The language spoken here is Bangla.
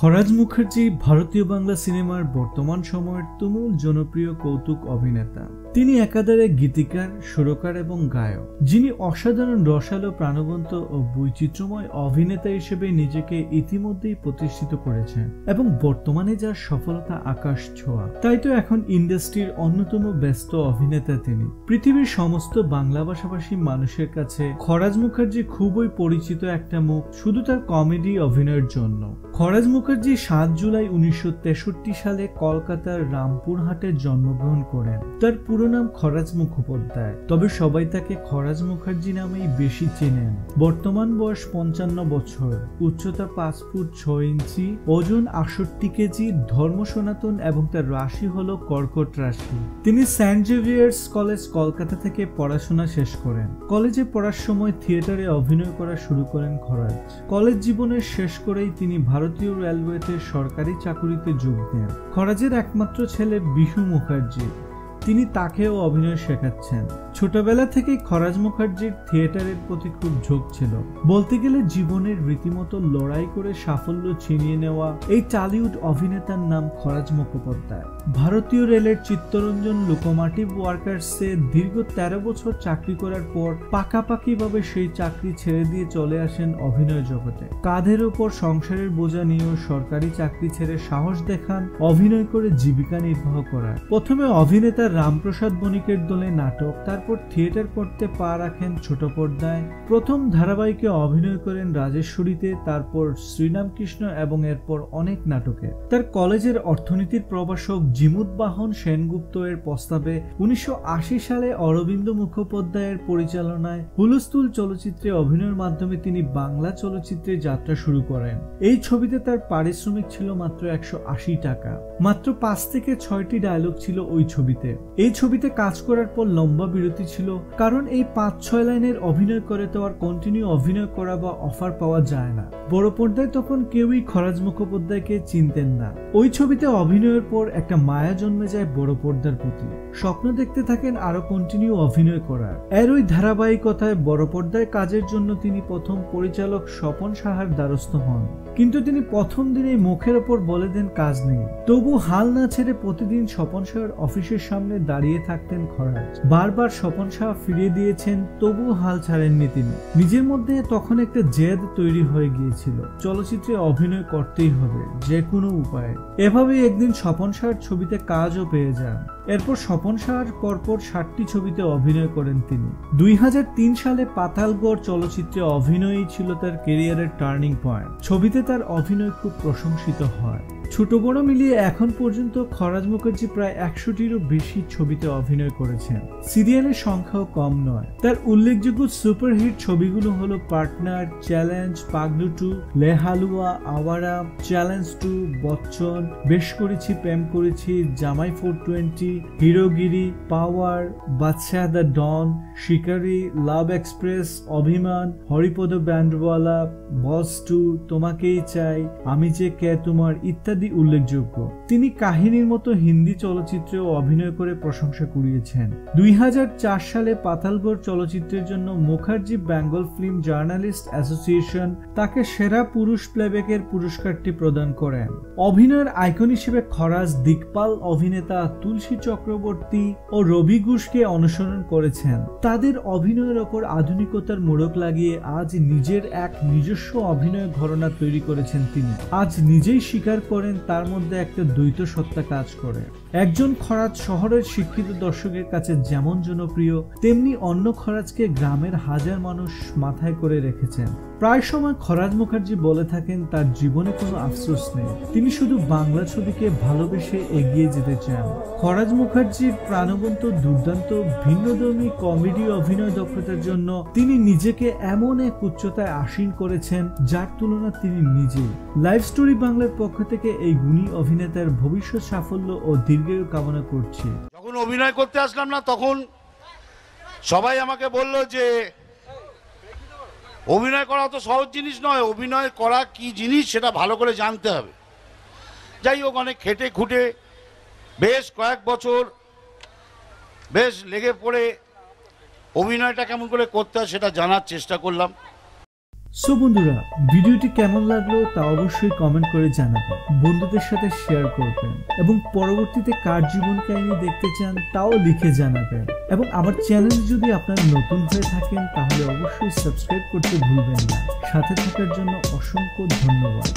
খরাজ মুখার্জি ভারতীয় বাংলা সিনেমার বর্তমান সময়ের তুমুল জনপ্রিয় কৌতুক অভিনেতা। তিনি একাধারে গীতিকার, সুরকার এবং গায়ক, যিনি অসাধারণ রসালো, প্রাণবন্ত ও বৈচিত্র্যময় অভিনেতা হিসেবে নিজেকে ইতিমধ্যেই প্রতিষ্ঠিত করেছেন এবং বর্তমানে যার সফলতা আকাশ ছোঁয়া। তাই তো এখন ইন্ডাস্ট্রির অন্যতম ব্যস্ত অভিনেতা তিনি। পৃথিবীর সমস্ত বাংলা ভাষাভাষী মানুষের কাছে খরাজ মুখার্জি খুবই পরিচিত একটা মুখ, শুধু তার কমেডি অভিনয়ের জন্য। খরাজ মুখার্জি সাত জুলাই উনিশশো তেষট্টি সালে কলকাতার রামপুরহাটে জন্মগ্রহণ করেন। তার পুরো নাম খরাজ মুখোপাধ্যায়। তবে সবাই তাকে খরাজ মুখার্জি নামেই বেশি চেনেন। বর্তমান বয়স পঞ্চান্ন বছর। উচ্চতা পাঁচ ফুট ছয় ইঞ্চি, ওজন আটষট্টি কেজি, ধর্ম সনাতন এবং তার রাশি হল কর্কট রাশি। তিনি সেন্ট জেভিয়ার্স কলেজ কলকাতা থেকে পড়াশোনা শেষ করেন। কলেজে পড়ার সময় থিয়েটারে অভিনয় করা শুরু করেন খরাজ। কলেজ জীবনের শেষ করেই তিনি ভারতীয় রেলওয়েতে সরকারি চাকুরিতে যোগ দেন। খরাজের একমাত্র ছেলে বিশু মুখার্জি। তিনি তাকেও অভিনয় শেখাচ্ছেন। ছোটবেলা থেকেই খরাজ মুখার্জির থিয়েটারের প্রতি খুব ঝোঁক ছিল। বলতে গেলে জীবনের রীতিমতো লড়াই করে সাফল্য ছিনিয়ে নেওয়া এই টালিউড অভিনেতার নাম খরাজ মুখোপাধ্যায়। ভারতীয় রেলের চিত্তরঞ্জন লোকোমাটিভ ওয়ার্কার্সে দীর্ঘ তেরো বছর চাকরি করার পর পাকাপাকিভাবে সেই চাকরি ছেড়ে দিয়ে চলে আসেন অভিনয় জগতে। কাঁধের ওপর সংসারের বোঝা নিয়েও সরকারি চাকরি ছেড়ে সাহস দেখান, অভিনয় করে জীবিকা নির্বাহ করার। প্রথমে অভিনেতা রামপ্রসাদ বণিকের দলে নাটক, তারপর থিয়েটার করতে পা রাখেন ছোট পর্দায়। প্রথম ধারাবাহিকে অভিনয় করেন রাজেশ্বরীতে, তারপর শ্রীরামকৃষ্ণ এবং এরপর অনেক নাটকে। তার কলেজের অর্থনীতির প্রভাষক জিমুদ বাহন সেনগুপ্ত এর প্রস্তাবে উনিশশো আশি সালে অরবিন্দ মুখোপাধ্যায়ের পরিচালনায় হুলস্থুল চলচ্চিত্রে অভিনয়ের মাধ্যমে তিনি বাংলা চলচ্চিত্রে যাত্রা শুরু করেন। এই ছবিতে তার পারিশ্রমিক ছিল মাত্র একশো আশি টাকা। মাত্র পাঁচ থেকে ছয়টি ডায়লগ ছিল ওই ছবিতে। এই ছবিতে কাজ করার পর লম্বা বিরতি ছিল, কারণ এই পাঁচ ছয় লাইনের অভিনয় করে তো আর কন্টিনিউ অভিনয় করা বা অফার পাওয়া যায় না। বড় পর্দায় তখন কেউই খরাজ মুখোপাধ্যায়কে চিনতেন না। ওই ছবিতে অভিনয়ের পর একটা মায়া জন্মে যায় বড় পর্দার প্রতি। স্বপ্ন দেখতে থাকেন আরও কন্টিনিউ অভিনয় করার। এর ওই ধারাবাহিকতায় বড় পর্দায় কাজের জন্য তিনি প্রথম পরিচালক স্বপন সাহার দ্বারস্থ হন। কিন্তু তিনি প্রথম দিনেই মুখের ওপর বলে দেন, কাজ নেই। তবু হাল না ছেড়ে প্রতিদিন স্বপন সাহার অফিসের সামনে দাঁড়িয়ে থাকতেন খরাজ। বারবার স্বপন সাহা ফিরিয়ে দিয়েছেন তবু হাল ছাড়েননি তিনি। নিজের মধ্যে তখন একটা জেদ তৈরি হয়ে গিয়েছিল। চলচ্চিত্রে অভিনয় করতেই হবে, যে কোনো উপায়ে। এভাবেই একদিন স্বপন সাহার ছবিতে কাজও পেয়ে যান। এরপর স্বপন সাহার পরপর ষাটটি ছবিতে অভিনয় করেন তিনি। দুই হাজার তিন সালে পাতালগড় চলচ্চিত্রে অভিনয়ই ছিল তার কেরিয়ারের টার্নিং পয়েন্ট ছবিতে তার অভিনয় খুব প্রশংসিত হয়। ছোট বড় মিলিয়ে এখন পর্যন্ত খরাজ মুখার্জি প্রায় একশোটিরও বেশি ছবিতে অভিনয় করেছেন। সিরিয়ালের সংখ্যাও কম নয়। তার উল্লেখযোগ্য সুপারহিট ছবিগুলো হলো Partner, Challenge, Paglu two Le Halua Awara, Challenge two, Bachchan, বেশ করেছি, প্রেম করেছি, জামাই ফোর টোয়েন্টি, হিরোগিরি, পাওয়ার, বাদশাহ দ্য ডন, শিকারি, লাভ এক্সপ্রেস, অভিমান, হরিপদ ব্যান্ডওয়ালা, বস টু, তোমাকেই চাই, আমি যে কে, তোমার ইত্যাদি। উল্লেখযোগ্য। তিনি কাহিনীর মতো হিন্দি চলচ্চিত্রেও অভিনয় করে প্রশংসা কুড়িয়েছেন। দুই সালে পাতালগড় চলচ্চিত্রের জন্য Mukherjee Bengal Film Journalist Association তাকে সেরা পুরুষ প্লেব্যাকের পুরস্কারটি প্রদান করেন। অভিনয়ের আইকন হিসেবে খরাজ দিকপাল অভিনেতা তুলসী চক্রবর্তী ও রবি ঘোষকে অনুসরণ করেছেন। তাদের অভিনয়ের ওপর আধুনিকতার মোড়ক লাগিয়ে আজ নিজের এক নিজস্ব অভিনয় ঘরনা তৈরি করেছেন তিনি। আজ নিজেই স্বীকার করেন, তার মধ্যে একটা দ্বৈত সত্তা কাজ করে। একজন খরাজ শহরের শিক্ষিত দর্শকের কাছে যেমন জনপ্রিয়, তেমনি অন্য খরাজকে গ্রামের হাজার মানুষ মাথায় করে রেখেছেন। প্রায় সময় খরাজ মুখার্জি বলে থাকেন, তার জীবনে কোনো আফসোস নেই। তিনি শুধু বাংলা ছবিকে ভালোবেসে এগিয়ে যেতে চান। খরাজ মুখার্জির প্রাণবন্ত দুর্দান্ত ভিন্নধর্মী কমেডি অভিনয় দক্ষতার জন্য তিনি নিজেকে এমন এক উচ্চতায় আসীন করেছেন, যার তুলনা তিনি নিজেই। লাইভ স্টোরি বাংলার পক্ষ থেকে এই গুণী অভিনেতার ভবিষ্যৎ সাফল্য ও দীর্ঘায়ু কামনা করছি। যখন অভিনয় করতে আসলাম না, তখন সবাই আমাকে বলল যে, অভিনয় করা তো সহজ জিনিস নয়। অভিনয় করা কি জিনিস সেটা ভালো করে জানতে হবে। যাই হোক, অনেক খেটে খুঁটে বেশ কয়েক বছর বেশ লেগে পড়ে অভিনয়টা কেমন করে করতে হয় সেটা জানার চেষ্টা করলাম। সো বন্ধুরা, ভিডিওটি কেমন লাগল তা অবশ্যই কমেন্ট করে জানাবেন বন্ধুদের সাথে শেয়ার করবেন এবং পরবর্তীতে কার জীবন কাহিনী দেখতে চান তাও লিখে জানাবেন। এবং আমার চ্যানেল যদি আপনারা নতুন হয়ে থাকেন, তাহলে অবশ্যই সাবস্ক্রাইব করতে ভুলবেন না। সাথে থাকার জন্য অসংখ্য ধন্যবাদ।